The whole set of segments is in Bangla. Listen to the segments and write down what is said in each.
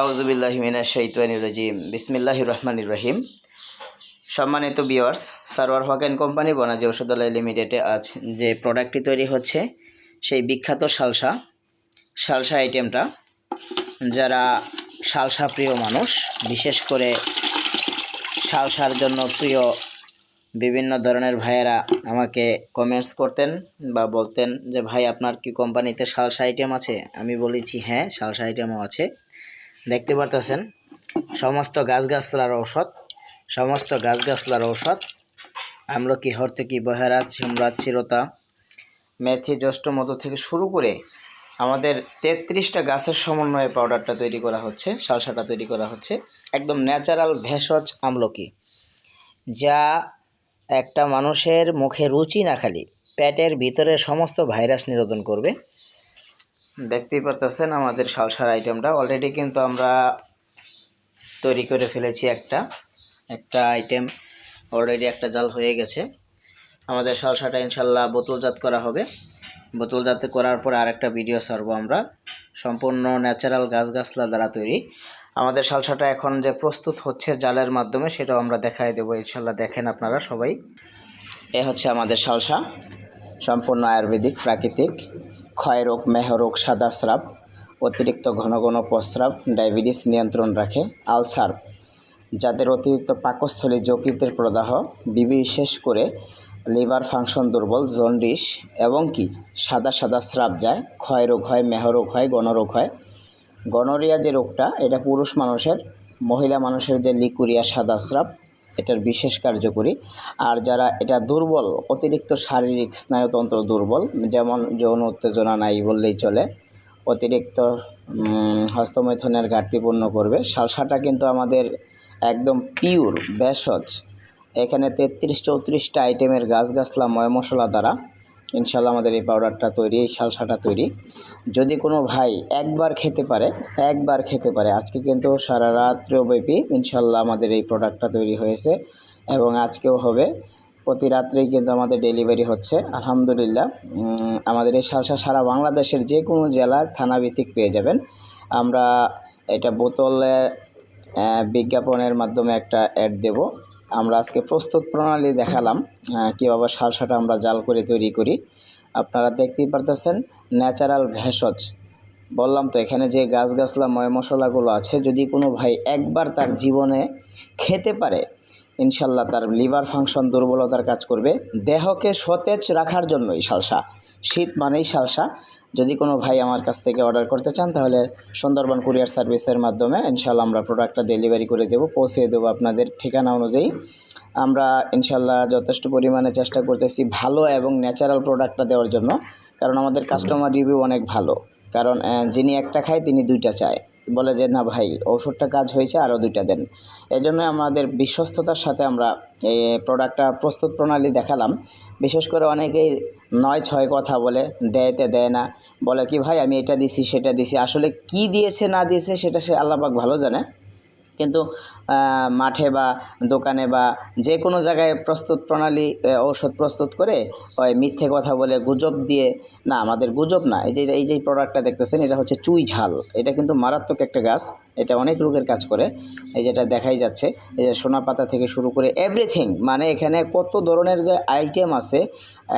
আউজুবিল্লাহিমিনা শৈতানির রাজিম। বিসমিল্লাহির রহমানির রহিম। সম্মানিত বিয়ার্স সার্ভার হক অ্যান্ড কোম্পানি বনাজি ঔষধালয় লিমিটেডে আজ যে প্রোডাক্টটি তৈরি হচ্ছে, সেই বিখ্যাত শালসা। শালসা আইটেমটা, যারা শালসা প্রিয় মানুষ, বিশেষ করে শালসার জন্য প্রিয় বিভিন্ন ধরনের ভাইয়েরা আমাকে কমেন্টস করতেন বা বলতেন যে, ভাই, আপনার কি কোম্পানিতে শালসা আইটেম আছে? আমি বলেছি হ্যাঁ শালসা আইটেমও আছে। দেখতে পারতেছেন? সমস্ত গাছগাছলার ঔষধ, সমস্ত গাছগাছলার ঔষধ। আমরা আমলকি হর্তকি বহেরাজ সিমরাজ চিরতা মেথি, জ্যৈষ্ঠ মধু থেকে শুরু করে আমাদের তেত্রিশটা গাছের সমন্বয়ে পাউডারটা তৈরি করা হচ্ছে, সালসাটা তৈরি করা হচ্ছে। একদম ন্যাচারাল, ভেষজ, আমলকি। যা একটা মানুষের মুখে রুচি না খালি, পেটের ভিতরে সমস্ত ভাইরাস নিরোধন করবে। দেখতেই পারতেছেন আমাদের সালসার আইটেমটা অলরেডি কিন্তু আমরা তৈরি করে ফেলেছি একটা একটা আইটেম অলরেডি একটা জাল হয়ে গেছে। আমাদের সালসাটা ইনশাল্লাহ বোতলজাত করা হবে। বোতলজাত করার পরে আরেকটা ভিডিও ছাড়বো আমরা। সম্পূর্ণ ন্যাচারাল গাছগাছলা দ্বারা তৈরি। আমাদের সালসাটা এখন যে প্রস্তুত হচ্ছে জালের মাধ্যমে, সেটাও আমরা দেখাই দেবো। ইনশাল্লাহ দেখেন আপনারা সবাই। এ হচ্ছে আমাদের সালসা সম্পূর্ণ আয়ুর্বেদিক, প্রাকৃতিক। ক্ষয়রোগ মেহরোগ সাদা স্রাব, অতিরিক্ত ঘন ঘন প্রস্রাব, ডায়াবেটিস নিয়ন্ত্রণ রাখে, আলসার। যাদের অতিরিক্ত পাকস্থলী যকৃতের প্রদাহ বিশেষ করে লিভার ফাংশন দুর্বল, জন্ডিস এবং কি, সাদা সাদা স্রাব যায় ক্ষয়রোগ হয় মেহরোগ হয় গণরোগ হয়। গনোরিয়া যে রোগটা, এটা পুরুষ মানুষের, মহিলা মানুষের যে লিকুরিয়া, সাদা স্রাব এটার বিশেষ কার্যকরী। আর যারা এটা দুর্বল, অতিরিক্ত শারীরিক স্নায়ুতন্ত্র দুর্বল, যেমন যৌন উত্তেজনা নাই বললেই চলে, অতিরিক্ত হস্তমৈথনের ঘাটতিপূর্ণ ঘাটতি পূর্ণ করবে। সালসাটা কিন্তু আমাদের একদম পিওর ভেষজ। এখানে তেত্রিশ চৌত্রিশটা আইটেমের গাছ গাছলা ময় মশলা দ্বারা ইনশাল্লাহ আমাদের এই পাউডারটা তৈরি, এই সালসাটা তৈরি। যদি কোনো ভাই একবার খেতে পারে, একবার খেতে পারে, আজকে কিন্তু সারা রাত্রিব্যাপী ইনশাল্লাহ আমাদের এই প্রোডাক্টটা তৈরি হয়েছে এবং আজকেও হবে। প্রতি রাত্রেই কিন্তু আমাদের ডেলিভারি হচ্ছে, আলহামদুলিল্লাহ। আমাদের এই সালসা সারা বাংলাদেশের যে কোনো জেলা থানাভিত্তিক পেয়ে যাবেন। আমরা এটা বোতলে বিজ্ঞাপনের মাধ্যমে একটা অ্যাড দেব। আমরা আজকে প্রস্তুত প্রণালী দেখালাম কীভাবে সালসাটা আমরা জাল করে তৈরি করি। আপনারা দেখতেই পারতেছেন, ন্যাচারাল ভেষজ। বললাম তো, এখানে যে গাছগাছলা ময় মশলাগুলো আছে, যদি কোনো ভাই একবার তার জীবনে খেতে পারে, ইনশাল্লাহ তার লিভার ফাংশন দুর্বলতার কাজ করবে। দেহকে সতেজ রাখার জন্যই সালসা, শীত মানেই সালসা। যদি কোনো ভাই আমার কাছ থেকে অর্ডার করতে চান, তাহলে সুন্দরবন কুরিয়ার সার্ভিসের মাধ্যমে ইনশাল্লাহ আমরা প্রোডাক্টটা ডেলিভারি করে দেবো, পৌঁছে দেবো আপনাদের ঠিকানা অনুযায়ী। আমরা ইনশাল্লাহ যথেষ্ট পরিমাণে চেষ্টা করতেছি ভালো এবং ন্যাচারাল প্রোডাক্টটা দেওয়ার জন্য, কারণ আমাদের কাস্টমার রিভিউ অনেক ভালো। কারণ যিনি একটা খায়, তিনি দুইটা চায়। বলে যে, না ভাই ওষুধটা কাজ হয়েছে আরও দুইটা দেন। এজন্য আমাদের বিশ্বস্ততার সাথে আমরা এই প্রোডাক্টটা প্রস্তুত প্রণালী দেখালাম। বিশেষ করে অনেকেই নয় ছয় কথা বলে, দেয়তে দেয় না। বলে কি, ভাই, আমি এটা দিছি, সেটা দিছি। আসলে কি দিয়েছে, না দিয়েছে, সেটা সে আল্লাপাক ভালো জানে। কিন্তু মাঠে বা দোকানে বা যে কোনো জায়গায় প্রস্তুত প্রণালী ঔষধ প্রস্তুত করে ওই মিথ্যে কথা বলে গুজব দিয়ে, না, আমাদের গুজব না, এই যে এই যে প্রোডাক্টটা দেখতেছেন, এটা হচ্ছে চুই ঝাল। এটা কিন্তু মারাত্মক একটা গাছ, এটা অনেক রোগের কাজ করে, এই যেটা দেখাই যাচ্ছে, এই যে সোনা পাতা থেকে শুরু করে এভরিথিং মানে এখানে কত ধরনের যে আইটেম আছে,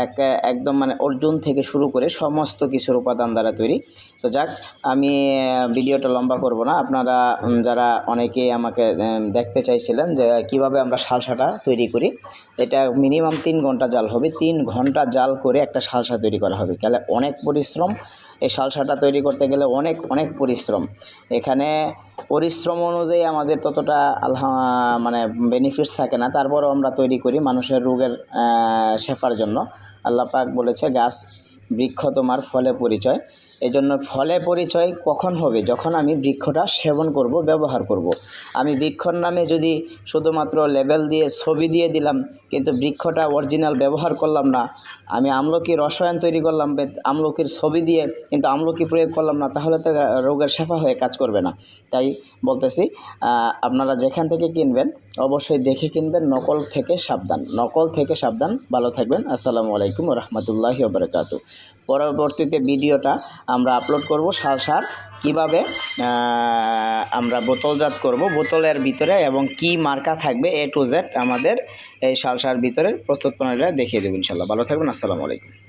এক একদম মানে অর্জুন থেকে শুরু করে সমস্ত কিছুর উপাদান দ্বারা তৈরি। তো যাক, আমি ভিডিওটা লম্বা করব না। আপনারা যারা অনেকেই আমাকে দেখতে চাইছিলেন যে কীভাবে আমরা সালসাটা তৈরি করি, এটা মিনিমাম তিন ঘণ্টা জাল হবে। তিন ঘণ্টা জাল করে একটা সালসা তৈরি করা হবে। তাহলে অনেক পরিশ্রম। এই সালসাটা তৈরি করতে গেলে অনেক অনেক পরিশ্রম। এখানে পরিশ্রম অনুযায়ী আমাদের ততটা আলহা মানে বেনিফিটস থাকে না। তারপরও আমরা তৈরি করি মানুষের রোগের শেফার জন্য। আল্লাহ পাক বলেছে, গাছ বৃক্ষ তোমার ফলে পরিচয়। এই জন্য ফলে পরিচয় কখন হবে? যখন আমি বৃক্ষটা সেবন করব, ব্যবহার করব। আমি বৃক্ষর নামে যদি শুধুমাত্র লেবেল দিয়ে ছবি দিয়ে দিলাম, কিন্তু বৃক্ষটা অরিজিনাল ব্যবহার করলাম না, আমি আমলকি রসায়ন তৈরি করলাম আমলকির ছবি দিয়ে কিন্তু আমলকি প্রয়োগ করলাম না, তাহলে তো রোগের শেফা হয়ে কাজ করবে না। তাই বলতেছি আপনারা যেখান থেকে কিনবেন, অবশ্যই দেখে কিনবেন, নকল থেকে সাবধান। নকল থেকে সাবধান। ভালো থাকবেন। আসসালামু আলাইকুম রহমতুল্লাহি বারকাতু পরবর্তীতে ভিডিওটা আমরা আপলোড করব, সার সার কীভাবে আমরা বোতলজাত করব, বোতলের ভিতরে এবং কি মার্কা থাকবে এ টু জেড আমাদের এই সালসার ভিতরে প্রস্তুত প্রণালীটা দেখিয়ে দেবো ইনশাল্লাহ ভালো থাকবেন, আসসালামু আলাইকুম।